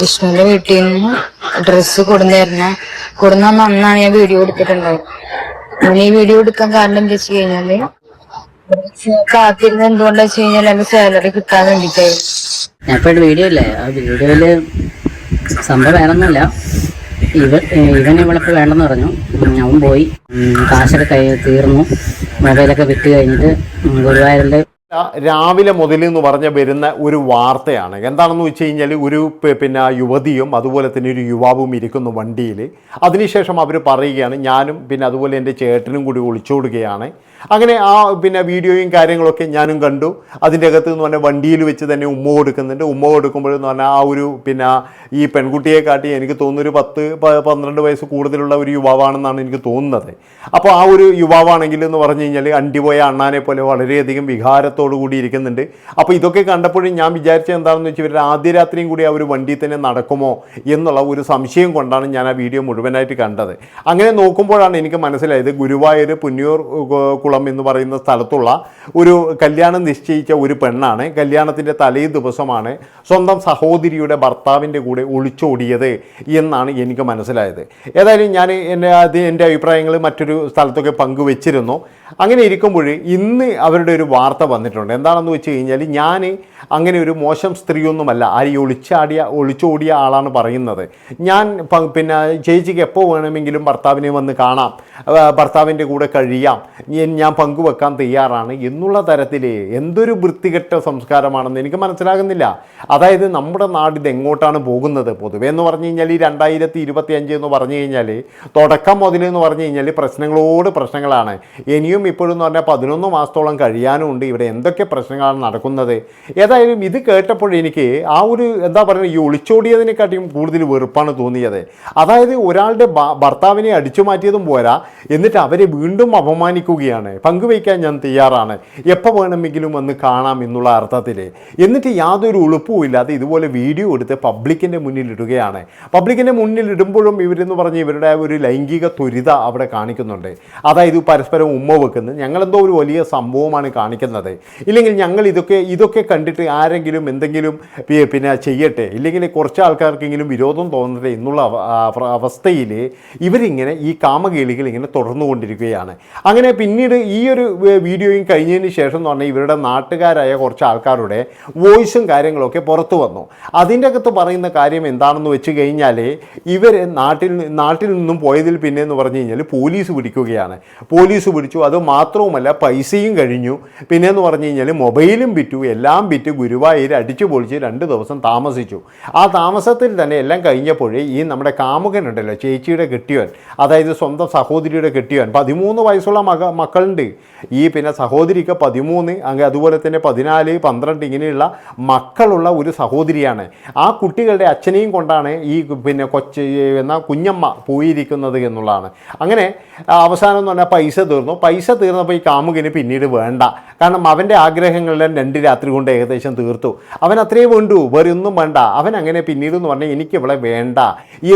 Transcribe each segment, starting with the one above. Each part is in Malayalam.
വിഷ്ണുവിന്റെ വീട്ടിൽ നിന്ന് ഡ്രസ്സ് കൊടുന്നായിരുന്നു കൊടുന്ന അന്നാണ് ഞാൻ വീഡിയോ എടുത്തിട്ടുണ്ടാവും ഞാൻ ഈ വീഡിയോ എടുക്കാൻ കാരണം എന്താ വെച്ച് കഴിഞ്ഞാൽ കാത്തിരുന്ന് എന്തുകൊണ്ടാ വെച്ച് കഴിഞ്ഞാൽ എന്റെ സാലറി കിട്ടാൻ വേണ്ടിട്ടായിരുന്നു ഞാൻ വീഡിയോ അല്ലേ ആ വീഡിയോയിൽ സംഭവം വേണമെന്നല്ല ഇവ ഇവൻ ഇവളിപ്പോൾ വേണ്ടെന്ന് പറഞ്ഞു. അവൻ പോയി. കാശൊക്കെ കൈ തീർന്നു. മൊബൈലൊക്കെ വിറ്റ് കഴിഞ്ഞിട്ട് ഗുരുവായൂരിൽ രാവിലെ മുതൽ എന്ന് പറഞ്ഞ് വരുന്ന ഒരു വാർത്തയാണ്. എന്താണെന്ന് വെച്ച് കഴിഞ്ഞാൽ ഒരു പിന്നെ യുവതിയും അതുപോലെ തന്നെ ഒരു യുവാവും ഇരിക്കുന്നു വണ്ടിയിൽ അതിനുശേഷം അവർ പറയുകയാണ് ഞാനും പിന്നെ അതുപോലെ എന്റെ ചേട്ടനും കൂടി ഒളിച്ചോടുകയാണ്. അങ്ങനെ ആ പിന്നെ വീഡിയോയും കാര്യങ്ങളൊക്കെ ഞാനും കണ്ടു. അതിന്റെ അകത്ത് എന്ന് പറഞ്ഞാൽ വണ്ടിയിൽ വെച്ച് തന്നെ ഉമ്മ കൊടുക്കുന്നുണ്ട്. ഉമ്മ കൊടുക്കുമ്പോഴെന്ന് പറഞ്ഞാൽ ആ ഒരു പിന്നെ ഈ പെൺകുട്ടിയെ കാട്ടി എനിക്ക് തോന്നുന്നു ഒരു പത്ത് പന്ത്രണ്ട് വയസ്സ് കൂടുതലുള്ള ഒരു യുവാവാണെന്നാണ് എനിക്ക് തോന്നുന്നത്. അപ്പോൾ ആ ഒരു യുവാവാണെങ്കിൽ എന്ന് പറഞ്ഞു കഴിഞ്ഞാൽ അണ്ടിപോയ അണ്ണാനെ പോലെ വളരെയധികം വികാരത്തോടു കൂടി ഇരിക്കുന്നുണ്ട്. അപ്പോൾ ഇതൊക്കെ കണ്ടപ്പോഴും ഞാൻ വിചാരിച്ചത് എന്താണെന്ന് വെച്ചാൽ ഇവരുടെ ആദ്യ രാത്രിയും കൂടി ആ ഒരു വണ്ടിയിൽ തന്നെ നടക്കുമോ എന്നുള്ള ഒരു സംശയം കൊണ്ടാണ് ഞാൻ ആ വീഡിയോ മുഴുവനായിട്ട് കണ്ടത്. അങ്ങനെ നോക്കുമ്പോഴാണ് എനിക്ക് മനസ്സിലായത് ഗുരുവായൂർ പുന്നൂർ ഉ- കുളം എന്ന് പറയുന്ന സ്ഥലത്തുള്ള ഒരു കല്യാണം നിശ്ചയിച്ച ഒരു പെണ്ണാണ്. കല്യാണത്തിന്റെ തലേ ദിവസമാണ് സ്വന്തം സഹോദരിയുടെ ഭർത്താവിന്റെ കൂടെ ഒളിച്ചോടിയത് എന്നാണ് എനിക്ക് മനസ്സിലായത്. ഏതായാലും ഞാൻ എന്റെ എന്റെ അഭിപ്രായങ്ങൾ മറ്റൊരു സ്ഥലത്തൊക്കെ പങ്കുവെച്ചിരുന്നു. അങ്ങനെ ഇരിക്കുമ്പോൾ ഇന്ന് അവരുടെ ഒരു വാർത്ത വന്നിട്ടുണ്ട്. എന്താണെന്ന് വെച്ച് കഴിഞ്ഞാൽ ഞാൻ അങ്ങനെ ഒരു മോശം സ്ത്രീയൊന്നുമല്ല. ആ ഈ ഒളിച്ചാടിയ ഒളിച്ചോടിയ ആളാണ് പറയുന്നത്. ഞാൻ പിന്നെ ചേച്ചിക്ക് എപ്പോൾ വേണമെങ്കിലും ഭർത്താവിനെ വന്ന് കാണാം. ഭർത്താവിന്റെ കൂടെ കഴിയാം. ഞാൻ- പങ്കുവെക്കാൻ തയ്യാറാണ് എന്നുള്ള തരത്തിൽ എന്തൊരു വൃത്തികെട്ട സംസ്കാരമാണെന്ന് എനിക്ക് മനസ്സിലാകുന്നില്ല. അതായത് നമ്മുടെ നാട് ഇത് എങ്ങോട്ടാണ് പോകുന്നത് പൊതുവേ എന്ന് പറഞ്ഞു കഴിഞ്ഞാൽ ഈ രണ്ടായിരത്തി ഇരുപത്തി അഞ്ച് എന്ന് പറഞ്ഞു കഴിഞ്ഞാൽ തുടക്കം മുതൽ എന്ന് പറഞ്ഞു കഴിഞ്ഞാൽ പ്രശ്നങ്ങളോട് പ്രശ്നങ്ങളാണ്. ഇനിയും ഇപ്പോഴും എന്ന് പറഞ്ഞാൽ പതിനൊന്ന് മാസത്തോളം കഴിയാനും ഉണ്ട് ഇവിടെ എന്തൊക്കെ പ്രശ്നങ്ങളാണ് നടക്കുന്നത്? ഏതായാലും ഇത് കേട്ടപ്പോൾ എനിക്ക് ആ ഒരു എന്താ പറയുക ഈ ഒളിച്ചോടിയതിനെക്കാട്ടിയും കൂടുതൽ വെറുപ്പാണ് തോന്നിയത്. അതായത് ഒരാളുടെ ഭർത്താവിനെ അടിച്ചു മാറ്റിയതും പോരാ എന്നിട്ട് അവരെ വീണ്ടും അപമാനിക്കുകയാണ്. പങ്കുവയ്ക്കാൻ ഞാൻ തയ്യാറാണ്. എപ്പോൾ വേണമെങ്കിലും വന്ന് കാണാം എന്നുള്ള അർത്ഥത്തിൽ. എന്നിട്ട് യാതൊരു ഉളുപ്പവും ഇല്ലാതെ ഇതുപോലെ വീഡിയോ എടുത്ത് പബ്ലിക്കിന്റെ മുന്നിൽ ഇടുകയാണ്. പബ്ലിക്കിന്റെ മുന്നിൽ ഇടുമ്പോഴും ഇവരെന്ന് പറഞ്ഞ് ഇവരുടെ ഒരു ലൈംഗിക ത്വരിത അവിടെ കാണിക്കുന്നുണ്ട്. അതായത് പരസ്പരം ഉമ്മ വെക്കുന്നത്. ഞങ്ങളെന്തോ ഒരു വലിയ സംഭവമാണ് കാണിക്കുന്നത്. ഇല്ലെങ്കിൽ ഞങ്ങൾ ഇതൊക്കെ ഇതൊക്കെ കണ്ടിട്ട് ആരെങ്കിലും എന്തെങ്കിലും പിന്നെ ചെയ്യട്ടെ. ഇല്ലെങ്കിൽ കുറച്ച് ആൾക്കാർക്കെങ്കിലും വിരോധം തോന്നട്ടെ എന്നുള്ള അവസ്ഥയിൽ ഇവരിങ്ങനെ ഈ കാമകേളികൾ ഇങ്ങനെ തുടർന്നുകൊണ്ടിരിക്കുകയാണ്. അങ്ങനെ പിന്നീട് ഈ ഒരു വീഡിയോയും കഴിഞ്ഞതിന് ശേഷം എന്ന് പറഞ്ഞാൽ ഇവരുടെ നാട്ടുകാരായ കുറച്ച് ആൾക്കാരുടെ വോയിസും കാര്യങ്ങളൊക്കെ പുറത്തു വന്നു. അതിന്റെ അകത്ത് പറയുന്ന കാര്യം എന്താണെന്ന് വെച്ച് കഴിഞ്ഞാൽ ഇവർ നാട്ടിൽ നാട്ടിൽ നിന്നും പോയതിൽ പിന്നെ എന്ന് പറഞ്ഞു കഴിഞ്ഞാൽ പോലീസ് പിടിക്കുകയാണ്. പോലീസ് പിടിച്ചു അത് മാത്രവുമല്ല പൈസയും കഴിഞ്ഞു. പിന്നെ എന്ന് പറഞ്ഞു കഴിഞ്ഞാൽ മൊബൈലും വിറ്റു എല്ലാം വിറ്റ് ഗുരുവായൂർ അടിച്ചു പൊളിച്ച് രണ്ട് ദിവസം താമസിച്ചു. ആ താമസത്തിൽ തന്നെ എല്ലാം കഴിഞ്ഞപ്പോഴേ ഈ നമ്മുടെ കാമുകനുണ്ടല്ലോ ചേച്ചിയുടെ കെട്ടിയവൻ അതായത് സ്വന്തം സഹോദരിയുടെ കെട്ടിയവൻ പതിമൂന്ന് വയസ്സുള്ള മക മക്കളുണ്ട്. ഈ പിന്നെ സഹോദരിക്ക് പതിമൂന്ന് അങ്ങ് അതുപോലെ തന്നെ പതിനാല് പന്ത്രണ്ട് ഇങ്ങനെയുള്ള മക്കളുള്ള ഒരു സഹോദരിയാണ്. ആ കുട്ടികളുടെ അച്ഛനെയും കൊണ്ടാണ് ഈ പിന്നെ കൊച്ച് എന്ന കുഞ്ഞമ്മ പോയിരിക്കുന്നത് എന്നുള്ളതാണ്. അങ്ങനെ അവസാനം എന്ന് പറഞ്ഞാൽ പൈസ തീർന്നു. പൈസ തീർന്നപ്പോൾ ഈ കാമുകന് പിന്നീട് വേണ്ട. കാരണം അവന്റെ ആഗ്രഹങ്ങളെല്ലാം രണ്ട് രാത്രി കൊണ്ട് ഏകദേശം തീർത്തു. അവൻ അത്രയേ വേണ്ടു വേറെ ഒന്നും വേണ്ട. അവൻ അങ്ങനെ പിന്നീട് എന്ന് പറഞ്ഞാൽ എനിക്ക് ഇവിടെ വേണ്ട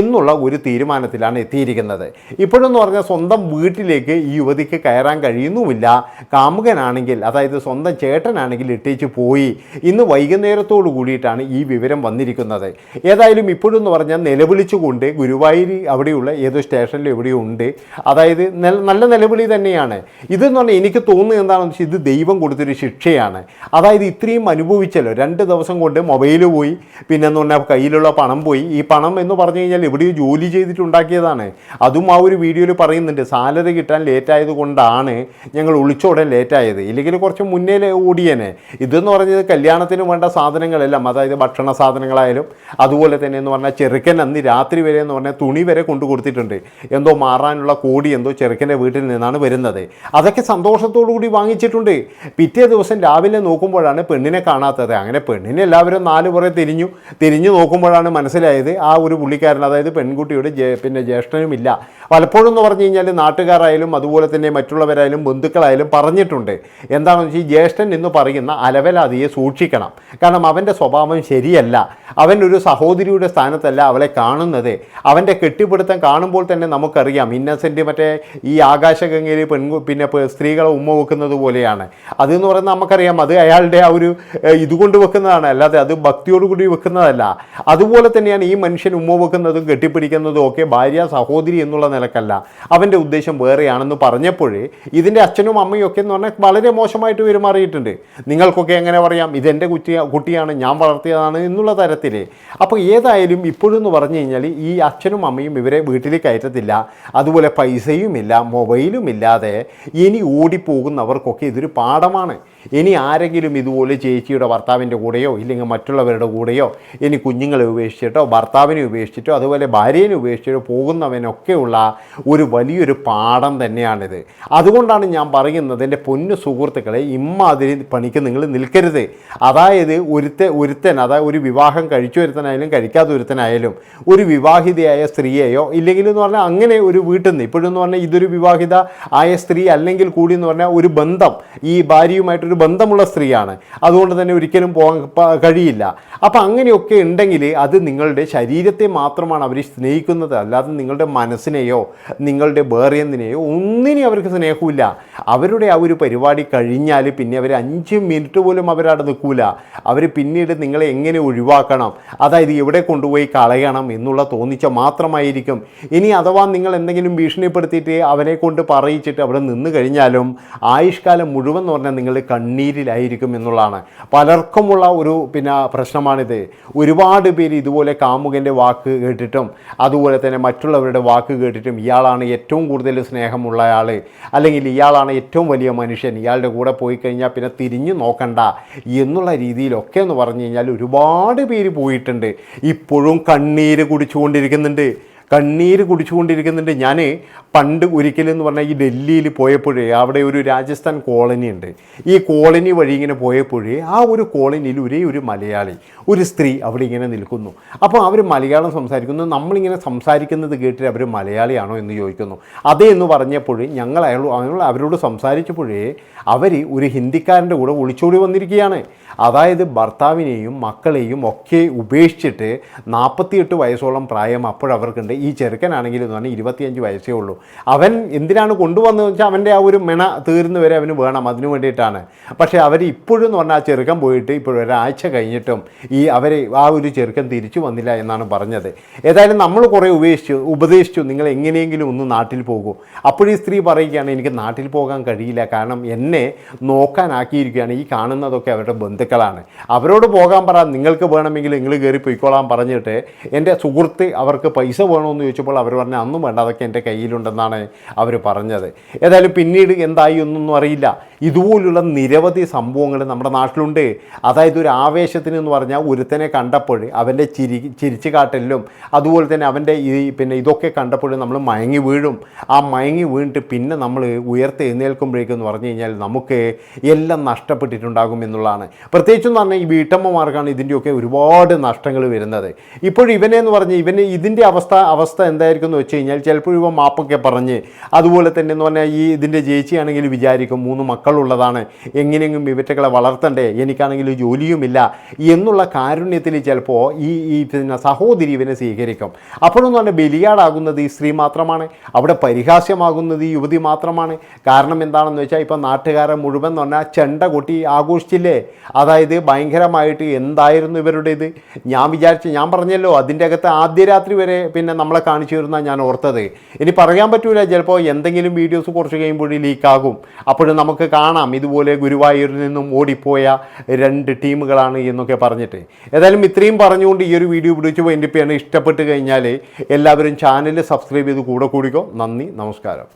എന്നുള്ള ഒരു തീരുമാനത്തിലാണ് എത്തിയിരിക്കുന്നത്. ഇപ്പോഴെന്ന് പറഞ്ഞാൽ സ്വന്തം വീട്ടിലേക്ക് ഈ യുവതിക്ക് കയറാൻ കഴിയുന്നുമില്ല. കാമുകനാണെങ്കിൽ അതായത് സ്വന്തം ചേട്ടനാണെങ്കിൽ ഇട്ടേച്ച് പോയി. ഇന്ന് വൈകുന്നേരത്തോടു കൂടിയിട്ടാണ് ഈ വിവരം വന്നിരിക്കുന്നത്. ഏതായാലും ഇപ്പോഴെന്ന് പറഞ്ഞാൽ നിലവിളിച്ചുകൊണ്ട് ഗുരുവായൂർ അവിടെയുള്ള ഏതോ സ്റ്റേഷനിൽ എവിടെയോ ഉണ്ട്. അതായത് നല്ല നിലവിളി തന്നെയാണ്. ഇതെന്ന് പറഞ്ഞാൽ എനിക്ക് തോന്നുന്നത് എന്താണെന്ന് വെച്ചാൽ ഇത് ദൈവം കൊടുത്തൊരു ശിക്ഷയാണ്. അതായത് ഇത്രയും അനുഭവിച്ചല്ലോ. രണ്ട് ദിവസം കൊണ്ട് മൊബൈൽ പോയി. പിന്നെ എന്ന് പറഞ്ഞാൽ കയ്യിലുള്ള പണം പോയി. ഈ പണം എന്ന് പറഞ്ഞു കഴിഞ്ഞാൽ എവിടെയോ ജോലി ചെയ്തിട്ടുണ്ടാക്കിയതാണ്. അതും ആ ഒരു വീഡിയോയിൽ പറയുന്നുണ്ട്. സാലറി കിട്ടാൻ ലേറ്റായത് കൊണ്ടാണ് ഞങ്ങൾ ഒളിച്ചോടാൻ ലേറ്റായത് ഇല്ലെങ്കിൽ കുറച്ച് മുന്നേ ഓടിയേനെ. ഇതെന്ന് പറഞ്ഞത് കല്യാണത്തിന് വേണ്ട സാധനങ്ങളെല്ലാം അതായത് ഭക്ഷണ സാധനങ്ങളായാലും അതുപോലെ തന്നെ എന്ന് പറഞ്ഞാൽ ചെറുക്കൻ അന്ന് രാത്രി വരെ എന്ന് പറഞ്ഞാൽ തുണി വരെ കൊണ്ടു കൊടുത്തിട്ടുണ്ട് എന്തോ മാറാനുള്ള കോടി എന്തോ ചെറുക്കന്റെ വീട്ടിൽ നിന്നാണ് വരുന്നത്. അതൊക്കെ സന്തോഷത്തോടു കൂടി വാങ്ങിച്ചിട്ടുണ്ട്. പിറ്റേ ദിവസം രാവിലെ നോക്കുമ്പോഴാണ് പെണ്ണിനെ കാണാത്തത്. അങ്ങനെ പെണ്ണിനെ എല്ലാവരും നാല് പുറേ തിരിഞ്ഞു തിരിഞ്ഞു നോക്കുമ്പോഴാണ് മനസ്സിലായത് ആ ഒരു പുള്ളിക്കാരൻ അതായത് പെൺകുട്ടിയുടെ പിന്നെ ജ്യേഷ്ഠനുമില്ല. പലപ്പോഴും എന്ന് പറഞ്ഞു കഴിഞ്ഞാൽ നാട്ടുകാരായാലും അതുപോലെ തന്നെ മറ്റുള്ളവരായാലും ബന്ധുക്കളായാലും പറഞ്ഞിട്ടുണ്ട്. എന്താണെന്ന് വെച്ചാൽ ജ്യേഷ്ഠൻ എന്ന് പറയുന്ന അലവലാതിയെ സൂക്ഷിക്കണം. കാരണം അവന്റെ സ്വഭാവം ശരിയല്ല. അവൻ ഒരു സഹോദരിയുടെ സ്ഥാനത്തല്ല അവളെ കാണുന്നത്. അവന്റെ കെട്ടിപ്പിടുത്തം കാണുമ്പോൾ തന്നെ നമുക്കറിയാം. ഇന്നസെന്റ് മറ്റേ ഈ ആകാശഗംഗയിൽ പെൺകു പിന്നെ സ്ത്രീകളെ ഉമ്മ വെക്കുന്നത് പോലെയാണ്. അതെന്ന് പറയുന്നത് നമുക്കറിയാം. അത് അയാളുടെ ആ ഒരു ഇതുകൊണ്ട് വെക്കുന്നതാണ്. അല്ലാതെ അത് ഭക്തിയോടുകൂടി വെക്കുന്നതല്ല. അതുപോലെ തന്നെയാണ് ഈ മനുഷ്യൻ ഉമ്മ വെക്കുന്നതും കെട്ടിപ്പിടിക്കുന്നതും ഒക്കെ ഭാര്യ സഹോദരി എന്നുള്ള നിലക്കല്ല. അവന്റെ ഉദ്ദേശം വേറെയാണെന്ന് പറഞ്ഞപ്പോഴേ ഇതിന്റെ അച്ഛനും അമ്മയും ഒക്കെ എന്ന് പറഞ്ഞാൽ വളരെ മോശമായിട്ട് പെരുമാറിയിട്ടുണ്ട്. നിങ്ങൾക്കൊക്കെ എങ്ങനെ പറയാം ഇതെന്റെ കുട്ടി കുട്ടിയാണ് ഞാൻ വളർത്തിയതാണ് എന്നുള്ള തരത്തിൽ അപ്പോൾ ഏതായാലും ഇപ്പോഴെന്ന് പറഞ്ഞു കഴിഞ്ഞാൽ ഈ അച്ഛനും അമ്മയും ഇവരെ വീട്ടിൽ കയറ്റത്തില്ല. അതുപോലെ പൈസയുമില്ല മൊബൈലും ഇല്ലാതെ ഇനി ഓടിപ്പോകുന്നവർക്കൊക്കെ ഇതൊരു പാഠമാണ്. ഇനി ആരെങ്കിലും ഇതുപോലെ ചേച്ചിയുടെ ഭർത്താവിന്റെ കൂടെയോ ഇല്ലെങ്കിൽ മറ്റുള്ളവരുടെ കൂടെയോ ഇനി കുഞ്ഞുങ്ങളെ ഉപേക്ഷിച്ചിട്ടോ ഭർത്താവിനെ ഉപേക്ഷിച്ചിട്ടോ അതുപോലെ ഭാര്യനെ ഉപേക്ഷിച്ചിട്ടോ പോകുന്നവനൊക്കെയുള്ള ഒരു വലിയൊരു പാഠം തന്നെയാണിത്. അതുകൊണ്ടാണ് ഞാൻ പറയുന്നത് എന്റെ പൊന്നു സുഹൃത്തുക്കളെ ഇമ്മാതിരി പണിക്ക് നിങ്ങൾ നിൽക്കരുത്. അതായത് ഒരുത്ത ഒരുത്തൻ അതായത് ഒരു വിവാഹം കഴിച്ചു ഒരുത്തനായാലും കഴിക്കാത്ത ഒരുത്തനായാലും ഒരു വിവാഹിതയായ സ്ത്രീയെയോ ഇല്ലെങ്കിൽ എന്ന് പറഞ്ഞാൽ അങ്ങനെ ഒരു വീട്ടിൽ നിന്ന് ഇപ്പോഴെന്ന് പറഞ്ഞാൽ ഇതൊരു വിവാഹിത ആയ സ്ത്രീ അല്ലെങ്കിൽ കൂടി എന്ന് പറഞ്ഞാൽ ഒരു ബന്ധം ഈ ഭാര്യയുമായിട്ടൊരു ബന്ധമുള്ള സ്ത്രീയാണ്. അതുകൊണ്ട് തന്നെ ഒരിക്കലും പോകാൻ കഴിയില്ല. അപ്പം അങ്ങനെയൊക്കെ ഉണ്ടെങ്കിൽ അത് നിങ്ങളുടെ ശരീരത്തെ മാത്രമാണ് അവർ സ്നേഹിക്കുന്നത്. അല്ലാതെ നിങ്ങളുടെ മനസ്സിനെയോ നിങ്ങളുടെ വേറെന്തിനെയോ ഒന്നിനും അവർക്ക് സ്നേഹമില്ല അവരുടെ ആ ഒരു പരിപാടി കഴിഞ്ഞാൽ പിന്നെ അവർ അഞ്ച് മിനിറ്റ് പോലും അവരവിടെ നിൽക്കില്ല അവർ പിന്നീട് നിങ്ങളെ എങ്ങനെ ഒഴിവാക്കണം? അതായത് എവിടെ കൊണ്ടുപോയി കളയണം എന്നുള്ള തോന്നിച്ച മാത്രമായിരിക്കും. ഇനി അഥവാ നിങ്ങൾ എന്തെങ്കിലും ഭീഷണിപ്പെടുത്തിയിട്ട് അവനെ കൊണ്ട് പറയിച്ചിട്ട് അവിടെ നിന്ന് കഴിഞ്ഞാലും ആയുഷ്കാലം മുഴുവൻ എന്ന് പറഞ്ഞാൽ നിങ്ങൾ കണ്ണീരിലായിരിക്കും എന്നുള്ളതാണ്. പലർക്കുമുള്ള ഒരു പിന്നെ പ്രശ്നമാണിത്. ഒരുപാട് പേര് ഇതുപോലെ കാമുകന്റെ വാക്ക് കേട്ടിട്ടും അതുപോലെ തന്നെ മറ്റുള്ളവരുടെ വാക്ക് കേട്ടിട്ടും ഇയാളാണ് ഏറ്റവും കൂടുതൽ സ്നേഹമുള്ള ആൾ അല്ലെങ്കിൽ ഇയാളാണ് ഏറ്റവും വലിയ മനുഷ്യൻ. ഇയാളുടെ കൂടെ പോയി കഴിഞ്ഞാൽ പിന്നെ തിരിഞ്ഞു നോക്കണ്ട എന്നുള്ള രീതിയിലൊക്കെ എന്ന് പറഞ്ഞു കഴിഞ്ഞാൽ ഒരുപാട് പേര് പോയിട്ടുണ്ട്. ഇപ്പോഴും കണ്ണീര് കുടിച്ചുകൊണ്ടിരിക്കുന്നുണ്ട്. കണ്ണീര് കുടിച്ചുകൊണ്ടിരിക്കുന്നുണ്ട്. ഞാൻ പണ്ട് ഒരിക്കലെന്ന് പറഞ്ഞാൽ ഈ ഡൽഹിയിൽ പോയപ്പോഴേ അവിടെ ഒരു രാജസ്ഥാൻ കോളനി ഉണ്ട്. ഈ കോളനി വഴി ഇങ്ങനെ പോയപ്പോഴേ ആ ഒരു കോളനിയിൽ ഒരേ ഒരു മലയാളി ഒരു സ്ത്രീ അവിടെ ഇങ്ങനെ നിൽക്കുന്നു. അപ്പോൾ അവർ മലയാളം സംസാരിക്കുന്നു. നമ്മളിങ്ങനെ സംസാരിക്കുന്നത് കേട്ടിട്ട് അവർ മലയാളിയാണോ എന്ന് ചോദിക്കുന്നു. അതേ എന്ന് പറഞ്ഞപ്പോൾ ഞങ്ങൾ അയാൾ അവരോട് സംസാരിച്ചപ്പോഴേ അവർ ഒരു ഹിന്ദിക്കാരന്റെ കൂടെ ഒളിച്ചോടി വന്നിരിക്കുകയാണ്. അതായത് ഭർത്താവിനെയും മക്കളെയും ഒക്കെ ഉപേക്ഷിച്ചിട്ട് നാൽപ്പത്തിയെട്ട് വയസ്സോളം പ്രായം അപ്പോഴവർക്കുണ്ട്. ഈ ചെറുക്കനാണെങ്കിൽ എന്ന് പറഞ്ഞാൽ ഇരുപത്തിയഞ്ച് വയസ്സേ ഉള്ളൂ. അവൻ എന്തിനാണ് കൊണ്ടുവന്നതെന്ന് വെച്ചാൽ അവന്റെ ആ ഒരു മെണ തീർന്നു വരെ അവന് വേണം അതിനു വേണ്ടിയിട്ടാണ്. പക്ഷേ അവർ ഇപ്പോഴും എന്ന് പറഞ്ഞാൽ ആ ചെറുക്കൻ പോയിട്ട് ഇപ്പോഴും ഒരാഴ്ച കഴിഞ്ഞിട്ടും ഈ അവർ ആ ഒരു ചെറുക്കൻ തിരിച്ചു വന്നില്ല എന്നാണ് പറഞ്ഞത്. ഏതായാലും നമ്മൾ കുറേ ഉപേക്ഷിച്ചു ഉപദേശിച്ചു നിങ്ങൾ എങ്ങനെയെങ്കിലും ഒന്ന് നാട്ടിൽ പോകൂ. അപ്പോഴീ സ്ത്രീ പറയുകയാണ് എനിക്ക് നാട്ടിൽ പോകാൻ കഴിയില്ല കാരണം എന്നെ നോക്കാനാക്കിയിരിക്കുകയാണ് ഈ കാണുന്നതൊക്കെ അവരുടെ ബന്ധുക്കളാണ്. അവരോട് പോകാൻ പറ നിങ്ങൾക്ക് വേണമെങ്കിൽ നിങ്ങൾ കയറി പോയിക്കോളാൻ പറഞ്ഞിട്ട് എന്റെ സുഹൃത്ത് അവർക്ക് പൈസ വേണമെന്ന് ചോദിച്ചപ്പോൾ അവർ പറഞ്ഞു അന്നും വേണ്ട അതൊക്കെ എന്റെ കയ്യിലുണ്ടെന്നാണ് അവർ പറഞ്ഞത്. ഏതായാലും പിന്നീട് എന്തായി എന്നൊന്നും അറിയില്ല. ഇതുപോലുള്ള നിരവധി സംഭവങ്ങൾ നമ്മുടെ നാട്ടിലുണ്ട്. അതായത് ഒരു ആവേശത്തിന് എന്ന് പറഞ്ഞാൽ ഒരുത്തനെ കണ്ടപ്പോൾ അവന്റെ ചിരി ചിരിച്ചു കാട്ടലിലും അതുപോലെ തന്നെ അവന്റെ ഈ പിന്നെ ഇതൊക്കെ കണ്ടപ്പോൾ നമ്മൾ മയങ്ങി വീഴും. ആ മയങ്ങി വീണിട്ട് പിന്നെ നമ്മൾ ഉയർത്തി പറഞ്ഞു കഴിഞ്ഞാൽ നമുക്ക് എല്ലാം നഷ്ടപ്പെട്ടിട്ടുണ്ടാകും എന്നുള്ളതാണ്. പ്രത്യേകിച്ചും പറഞ്ഞാൽ ഈ വീട്ടമ്മമാർക്കാണ് ഇതിന്റെയൊക്കെ ഒരുപാട് നഷ്ടങ്ങൾ വരുന്നത്. ഇപ്പോൾ ഇവനെന്ന് പറഞ്ഞ് ഇവന് ഇതിന്റെ അവസ്ഥ അവസ്ഥ എന്തായിരിക്കും എന്ന് വെച്ച് കഴിഞ്ഞാൽ ചിലപ്പോൾ ഇവ മാപ്പൊക്കെ പറഞ്ഞ് അതുപോലെ തന്നെ എന്ന് പറഞ്ഞാൽ ഈ ഇതിന്റെ ചേച്ചിയാണെങ്കിൽ വിചാരിക്കും മൂന്ന് മക്കളുള്ളതാണ്. എങ്ങനെയെങ്കിലും ഇവറ്റകളെ വളർത്തണ്ടേ? എനിക്കാണെങ്കിൽ ജോലിയുമില്ല എന്നുള്ള കാരുണ്യത്തിൽ ചിലപ്പോൾ ഈ ഈ പിന്നെ സഹോദരി ഇവനെ സ്വീകരിക്കും. അപ്പോഴൊന്നും പറഞ്ഞാൽ ബലിയാടാകുന്നത് ഈ സ്ത്രീ മാത്രമാണ്. അവിടെ പരിഹാസ്യമാകുന്നത് ഈ യുവതി മാത്രമാണ്. കാരണം എന്താണെന്ന് വെച്ചാൽ ഇപ്പം നാട്ടുകാരെ മുഴുവൻ എന്ന് പറഞ്ഞാൽ ചെണ്ട കൊട്ടി ആഘോഷിച്ചില്ലേ? അതായത് ഭയങ്കരമായിട്ട് എന്തായിരുന്നു ഇവരുടെ ഇത് ഞാൻ വിചാരിച്ചു ഞാൻ പറഞ്ഞല്ലോ അതിന്റെ അകത്ത് ആദ്യ രാത്രി വരെ പിന്നെ നമ്മളെ കാണിച്ചു തരുന്ന ഞാൻ ഓർത്തത്. ഇനി പറയാൻ പറ്റൂല. ചിലപ്പോൾ എന്തെങ്കിലും വീഡിയോസ് കുറച്ച് കഴിയുമ്പോൾ ലീക്കാകും അപ്പോഴും നമുക്ക് കാണാം. ഇതുപോലെ ഗുരുവായൂരിൽ നിന്നും ഓടിപ്പോയ രണ്ട് ടീമുകളാണ് എന്നൊക്കെ പറഞ്ഞിട്ട്. ഏതായാലും ഇത്രയും പറഞ്ഞുകൊണ്ട് ഈ ഒരു വീഡിയോ പിടിച്ചു എന്റെ പേര് ഇഷ്ടപ്പെട്ട് കഴിഞ്ഞാൽ എല്ലാവരും ചാനൽ സബ്സ്ക്രൈബ് ചെയ്ത് കൂടെ കൂടിക്കോ. നന്ദി നമസ്കാരം.